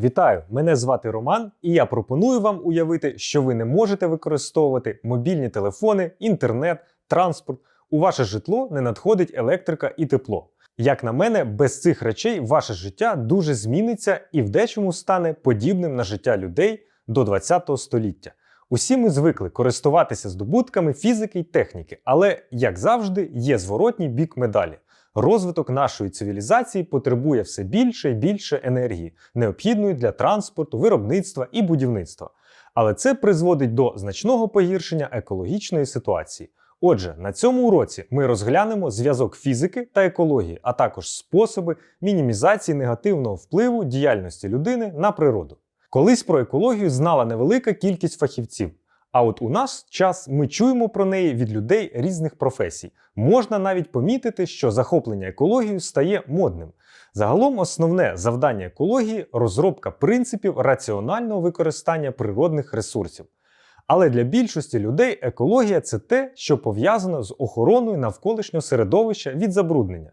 Вітаю! Мене звати Роман, і я пропоную вам уявити, що ви не можете використовувати мобільні телефони, інтернет, транспорт. У ваше житло не надходить електрика і тепло. Як на мене, без цих речей ваше життя дуже зміниться і в дечому стане подібним на життя людей до 20 століття. Усі ми звикли користуватися здобутками фізики й техніки, але, як завжди, є зворотній бік медалі. Розвиток нашої цивілізації потребує все більше і більше енергії, необхідної для транспорту, виробництва і будівництва. Але це призводить до значного погіршення екологічної ситуації. Отже, на цьому уроці ми розглянемо зв'язок фізики та екології, а також способи мінімізації негативного впливу діяльності людини на природу. Колись про екологію знала невелика кількість фахівців. А от у нас час ми чуємо про неї від людей різних професій. Можна навіть помітити, що захоплення екологією стає модним. Загалом, основне завдання екології розробка принципів раціонального використання природних ресурсів. Але для більшості людей екологія це те, що пов'язано з охороною навколишнього середовища від забруднення.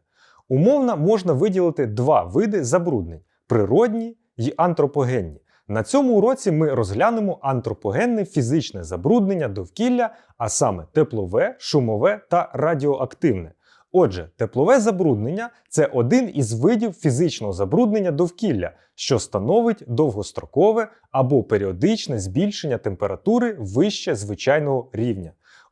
Умовно можна виділити два види забруднень природні й антропогенні. На цьому уроці ми розглянемо антропогенне фізичне забруднення довкілля, а саме теплове, шумове та радіоактивне. Отже, теплове забруднення це один із видів фізичного забруднення довкілля, що становить довгострокове або періодичне збільшення температури вище звичайного рівня.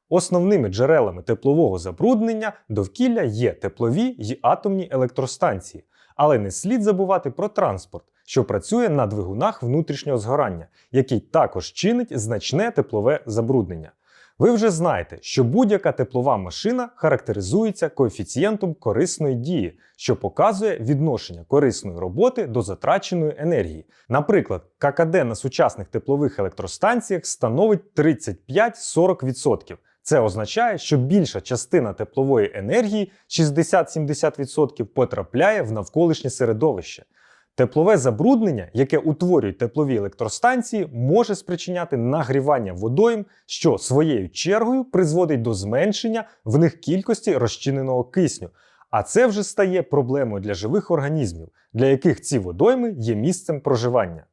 Основними джерелами теплового забруднення довкілля є теплові й атомні електростанції, але не слід забувати про транспорт що працює на двигунах внутрішнього згорання, який також чинить значне теплове забруднення. Ви вже знаєте, що будь-яка теплова машина характеризується коефіцієнтом корисної дії, що показує відношення корисної роботи до затраченої енергії. Наприклад, ККД на сучасних теплових електростанціях становить 35-40%. Це означає, що більша частина теплової енергії 60-70% потрапляє в навколишнє середовище. Теплове забруднення, яке утворюють теплові електростанції, може спричиняти нагрівання водойм, що своєю чергою призводить до зменшення в них кількості розчиненого кисню. А це вже стає проблемою для живих організмів, для яких ці водойми є місцем проживання.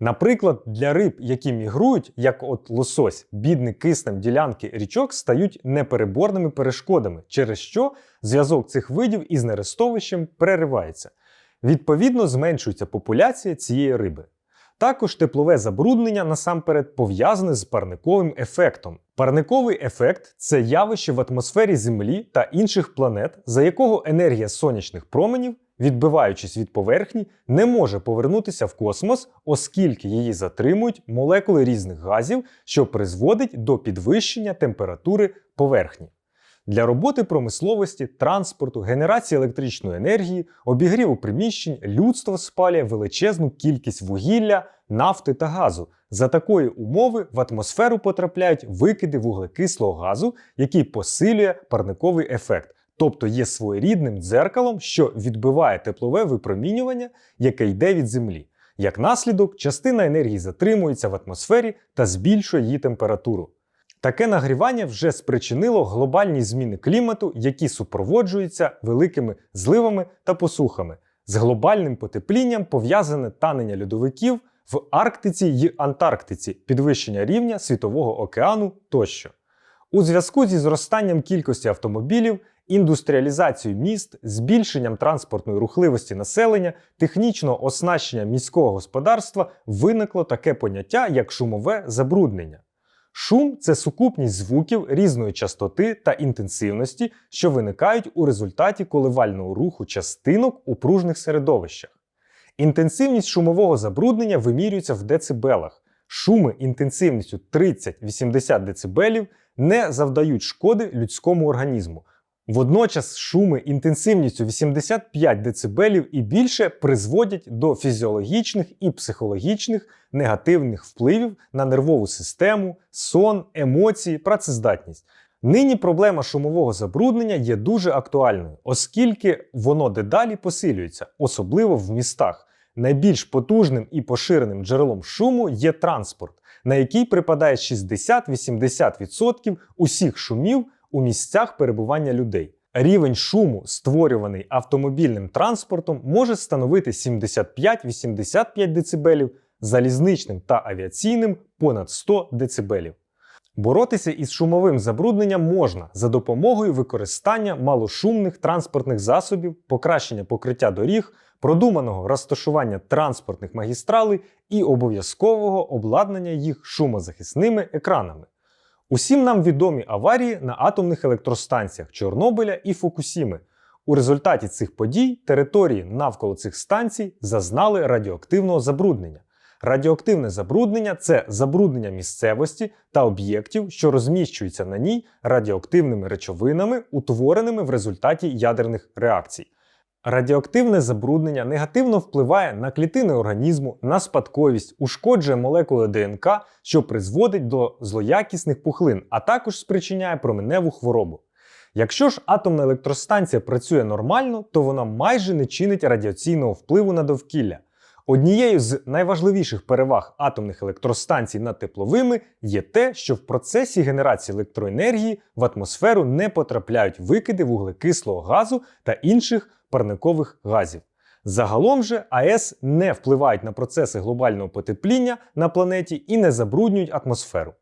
Наприклад, для риб, які мігрують, як от лосось, бідні киснем ділянки річок стають непереборними перешкодами, через що зв'язок цих видів із нерестовищем переривається. Відповідно, зменшується популяція цієї риби. Також теплове забруднення насамперед пов'язане з парниковим ефектом. Парниковий ефект це явище в атмосфері Землі та інших планет, за якого енергія сонячних променів, відбиваючись від поверхні, не може повернутися в космос, оскільки її затримують молекули різних газів, що призводить до підвищення температури поверхні. Для роботи промисловості, транспорту, генерації електричної енергії, обігріву приміщень людство спалює величезну кількість вугілля, нафти та газу. За такої умови в атмосферу потрапляють викиди вуглекислого газу, який посилює парниковий ефект, тобто є своєрідним дзеркалом, що відбиває теплове випромінювання, яке йде від Землі. Як наслідок, частина енергії затримується в атмосфері та збільшує її температуру. Таке нагрівання вже спричинило глобальні зміни клімату, які супроводжуються великими зливами та посухами. З глобальним потеплінням пов'язане танення льодовиків в Арктиці й Антарктиці, підвищення рівня Світового океану тощо. У зв'язку зі зростанням кількості автомобілів, індустріалізацією міст, збільшенням транспортної рухливості населення, технічного оснащення міського господарства виникло таке поняття, як шумове забруднення. Шум це сукупність звуків різної частоти та інтенсивності, що виникають у результаті коливального руху частинок у пружних середовищах. Інтенсивність шумового забруднення вимірюється в децибелах. Шуми інтенсивністю 30-80 дБ не завдають шкоди людському організму. Водночас шуми інтенсивністю 85 дБ і більше призводять до фізіологічних і психологічних негативних впливів на нервову систему, сон, емоції, працездатність. Нині проблема шумового забруднення є дуже актуальною, оскільки воно дедалі посилюється, особливо в містах. Найбільш потужним і поширеним джерелом шуму є транспорт, на який припадає 60-80% усіх шумів у місцях перебування людей. Рівень шуму, створюваний автомобільним транспортом, може становити 75-85 дБ, залізничним та авіаційним понад 100 дБ. Боротися із шумовим забрудненням можна за допомогою використання малошумних транспортних засобів, покращення покриття доріг, продуманого розташування транспортних магістралей і обов'язкового обладнання їх шумозахисними екранами. Усім нам відомі аварії на атомних електростанціях Чорнобиля і Фукусіми. У результаті цих подій території навколо цих станцій зазнали радіоактивного забруднення. Радіоактивне забруднення це забруднення місцевості та об'єктів, що розміщуються на ній радіоактивними речовинами, утвореними в результаті ядерних реакцій. Радіоактивне забруднення негативно впливає на клітини організму, на спадковість, ушкоджує молекули ДНК, що призводить до злоякісних пухлин, а також спричиняє променеву хворобу. Якщо ж атомна електростанція працює нормально, то вона майже не чинить радіаційного впливу на довкілля. Однією з найважливіших переваг атомних електростанцій над тепловими є те, що в процесі генерації електроенергії в атмосферу не потрапляють викиди вуглекислого газу та інших парникових газів. Загалом же АЕС не впливають на процеси глобального потепління на планеті і не забруднюють атмосферу.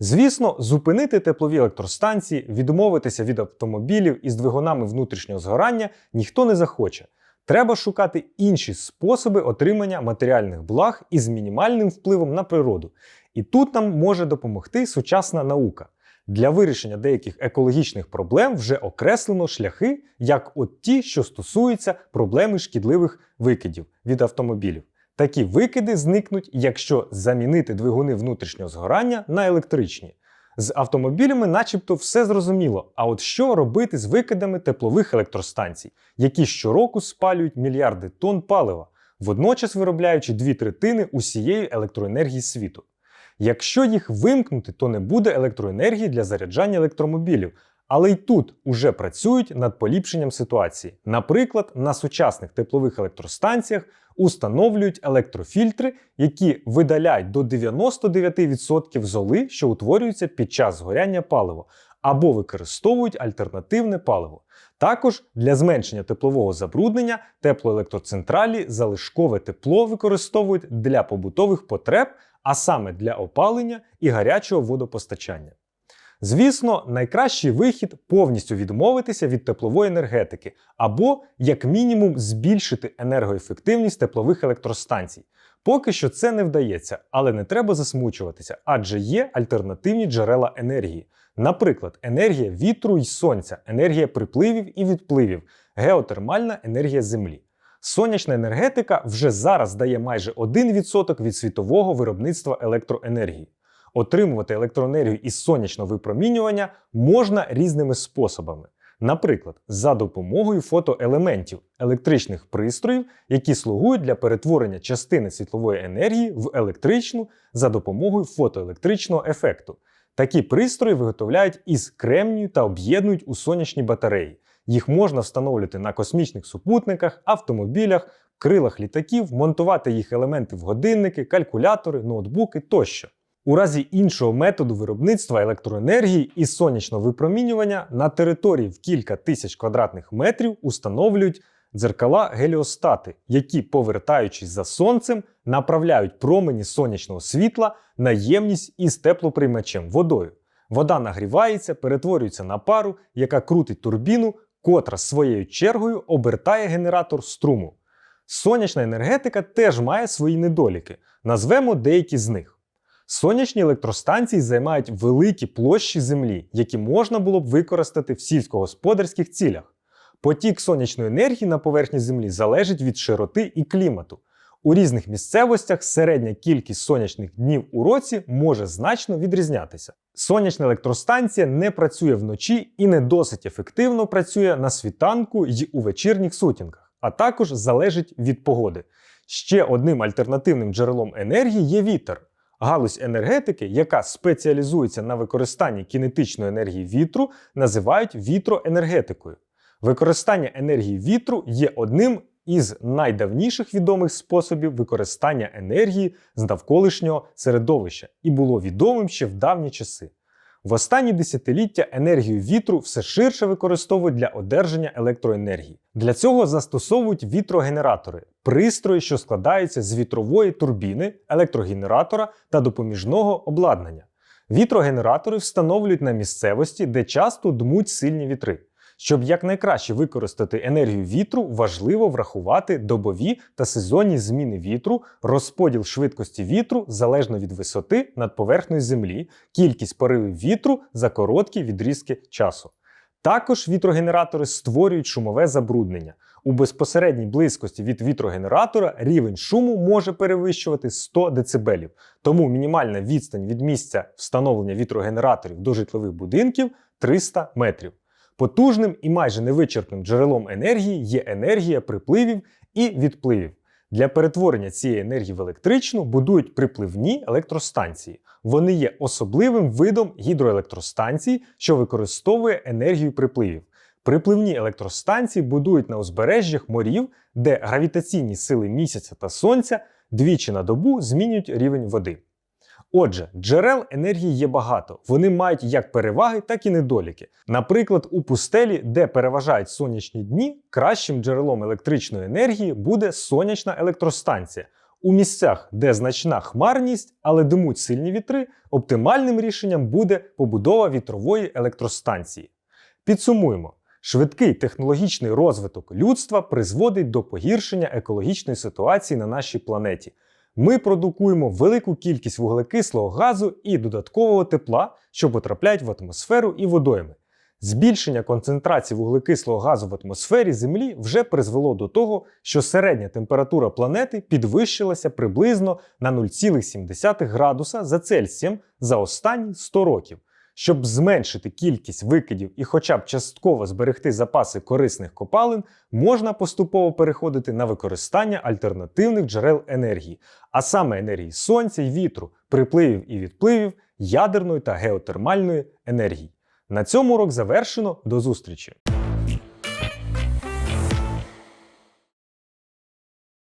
Звісно, зупинити теплові електростанції, відмовитися від автомобілів із двигунами внутрішнього згорання ніхто не захоче. Треба шукати інші способи отримання матеріальних благ із мінімальним впливом на природу. І тут нам може допомогти сучасна наука. Для вирішення деяких екологічних проблем вже окреслено шляхи, як от ті, що стосуються проблеми шкідливих викидів від автомобілів. Такі викиди зникнуть, якщо замінити двигуни внутрішнього згорання на електричні. З автомобілями, начебто, все зрозуміло. А от що робити з викидами теплових електростанцій, які щороку спалюють мільярди тонн палива, водночас виробляючи дві третини усієї електроенергії світу. Якщо їх вимкнути, то не буде електроенергії для заряджання електромобілів. Але й тут уже працюють над поліпшенням ситуації. Наприклад, на сучасних теплових електростанціях установлюють електрофільтри, які видаляють до 99% золи, що утворюються під час згоряння палива, або використовують альтернативне паливо. Також для зменшення теплового забруднення теплоелектроцентралі залишкове тепло використовують для побутових потреб, а саме для опалення і гарячого водопостачання. Звісно, найкращий вихід повністю відмовитися від теплової енергетики або, як мінімум, збільшити енергоефективність теплових електростанцій. Поки що це не вдається, але не треба засмучуватися, адже є альтернативні джерела енергії. Наприклад, енергія вітру й сонця, енергія припливів і відпливів, геотермальна енергія Землі. Сонячна енергетика вже зараз дає майже 1% від світового виробництва електроенергії. Отримувати електроенергію із сонячного випромінювання можна різними способами. Наприклад, за допомогою фотоелементів, електричних пристроїв, які слугують для перетворення частини світлової енергії в електричну за допомогою фотоелектричного ефекту. Такі пристрої виготовляють із кремнію та об'єднують у сонячні батареї. Їх можна встановлювати на космічних супутниках, автомобілях, крилах літаків, монтувати їх елементи в годинники, калькулятори, ноутбуки тощо. У разі іншого методу виробництва електроенергії і сонячного випромінювання на території в кілька тисяч квадратних метрів установлюють дзеркала геліостати, які, повертаючись за сонцем, направляють промені сонячного світла на ємність із теплоприймачем водою. Вода нагрівається, перетворюється на пару, яка крутить турбіну, котра своєю чергою обертає генератор струму. Сонячна енергетика теж має свої недоліки. Назвемо деякі з них. Сонячні електростанції займають великі площі землі, які можна було б використати в сільськогосподарських цілях. Потік сонячної енергії на поверхні землі залежить від широти і клімату. У різних місцевостях середня кількість сонячних днів у році може значно відрізнятися. Сонячна електростанція не працює вночі і не досить ефективно працює на світанку й у вечірніх сутінках, а також залежить від погоди. Ще одним альтернативним джерелом енергії є вітер. Галузь енергетики, яка спеціалізується на використанні кінетичної енергії вітру, називають вітроенергетикою. Використання енергії вітру є одним із найдавніших відомих способів використання енергії з навколишнього середовища і було відомим ще в давні часи. В останні десятиліття енергію вітру все ширше використовують для одержання електроенергії. Для цього застосовують вітрогенератори, пристрої, що складаються з вітрової турбіни, електрогенератора та допоміжного обладнання. Вітрогенератори встановлюють на місцевості, де часто дмуть сильні вітри. Щоб якнайкраще використати енергію вітру, важливо врахувати добові та сезонні зміни вітру, розподіл швидкості вітру залежно від висоти над поверхнею землі, кількість поривів вітру за короткі відрізки часу. Також вітрогенератори створюють шумове забруднення. У безпосередній близькості від вітрогенератора рівень шуму може перевищувати 100 дБ, тому мінімальна відстань від місця встановлення вітрогенераторів до житлових будинків 300 метрів. Потужним і майже невичерпним джерелом енергії є енергія припливів і відпливів. Для перетворення цієї енергії в електричну будують припливні електростанції. Вони є особливим видом гідроелектростанцій, що використовує енергію припливів. Припливні електростанції будують на узбережжях морів, де гравітаційні сили місяця та сонця двічі на добу змінюють рівень води. Отже, джерел енергії є багато. Вони мають як переваги, так і недоліки. Наприклад, у пустелі, де переважають сонячні дні, кращим джерелом електричної енергії буде сонячна електростанція. У місцях, де значна хмарність, але димуть сильні вітри, оптимальним рішенням буде побудова вітрової електростанції. Підсумуємо. Швидкий технологічний розвиток людства призводить до погіршення екологічної ситуації на нашій планеті. Ми продукуємо велику кількість вуглекислого газу і додаткового тепла, що потрапляють в атмосферу і водойми. Збільшення концентрації вуглекислого газу в атмосфері Землі вже призвело до того, що середня температура планети підвищилася приблизно на 0,7 градуса за Цельсієм за останні 100 років. Щоб зменшити кількість викидів і хоча б частково зберегти запаси корисних копалин, можна поступово переходити на використання альтернативних джерел енергії, а саме енергії сонця й вітру, припливів і відпливів, ядерної та геотермальної енергії. На цьому урок завершено. До зустрічі!